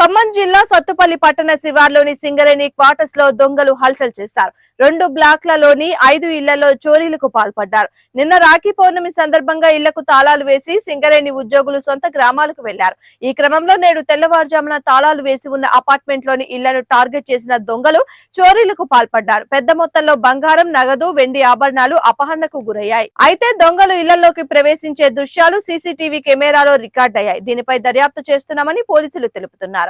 ఖమ్మం జిల్లా సత్తుపల్లి పట్టణ శివార్లోని సింగరేణి క్వార్టర్స్లో దొంగలు హల్చల్ చేశారు. రెండు బ్లాక్లలోని ఐదు ఇళ్ళలో చోరీలకు పాల్పడ్డారు. నిన్న రాఖీ పౌర్ణమి సందర్భంగా ఇళ్ళకు తాళాలు వేసి సింగరేణి ఉద్యోగులు సొంత గ్రామాలకు వెళ్ళారు ఈ క్రమంలో నేడు తెల్లవారుజామున తాళాలు వేసి ఉన్న అపార్ట్మెంట్లోని ఇళ్ళను టార్గెట్ చేసిన దొంగలు చోరీలకు పాల్పడ్డారు. పెద్ద మొత్తంలో బంగారం నగదు వెండి ఆభరణాలు అపహరణకు గురయ్యాయి. అయితే దొంగలు ఇళ్ళలోకి ప్రవేశించే దృశ్యాలు సీసీటీవీ కెమెరాలో రికార్డ్ అయ్యాయి దీనిపై దర్యాప్తు చేస్తున్నామని పోలీసులు తెలుపుతున్నారు.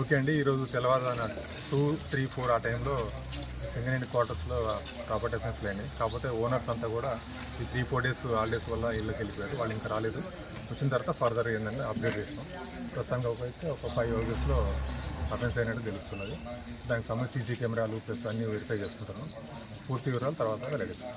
ఓకే అండి ఈరోజు తెల్లవారుజామున టూ త్రీ ఫోర్ ఆ టైంలో సింగనేని క్వార్టర్స్లో ప్రాపర్టీ అఫెన్స్ లేని కాకపోతే ఓనర్స్ అంతా కూడా ఈ త్రీ ఫోర్ డేస్ హాలిడేస్ వల్ల ఇళ్ళకి వెళ్ళిపోయారు. వాళ్ళు ఇంకా రాలేదు. వచ్చిన తర్వాత ఫర్దర్ ఏంటంటే అప్డేట్ చేస్తాం. ప్రస్తుతానికి అయితే ఒక ఫైవ్ అవర్స్లో అఫెన్స్ అయినట్టు తెలుస్తున్నది. దానికి సంబంధించి సీసీ కెమెరాలు ప్లస్ అన్నీ వెరిఫై చేసుకుంటున్నాం. పూర్తి వివరాలు తర్వాత వెల్లడిస్తాం.